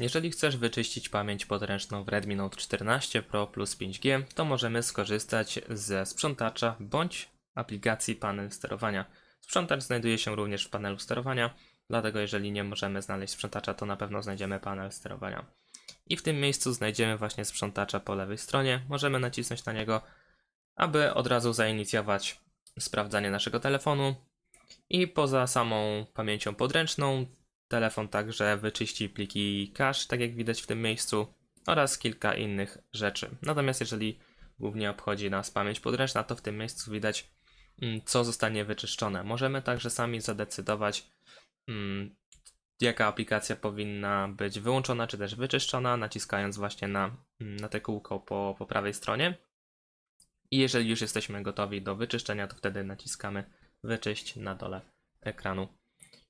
Jeżeli chcesz wyczyścić pamięć podręczną w Redmi Note 14 Pro plus 5G, to możemy skorzystać ze sprzątacza bądź aplikacji panel sterowania. Sprzątacz znajduje się również w panelu sterowania, dlatego jeżeli nie możemy znaleźć sprzątacza, to na pewno znajdziemy panel sterowania. I w tym miejscu znajdziemy właśnie sprzątacza po lewej stronie. Możemy nacisnąć na niego, aby od razu zainicjować sprawdzanie naszego telefonu. I poza samą pamięcią podręczną, telefon także wyczyści pliki cache, tak jak widać w tym miejscu, oraz kilka innych rzeczy. Natomiast jeżeli głównie obchodzi nas pamięć podręczna, to w tym miejscu widać, mm, co zostanie wyczyszczone. Możemy także sami zadecydować, mm, jaka aplikacja powinna być wyłączona czy też wyczyszczona, naciskając właśnie na, mm, na te kółko po, po prawej stronie. I jeżeli już jesteśmy gotowi do wyczyszczenia, to wtedy naciskamy wyczyść na dole ekranu.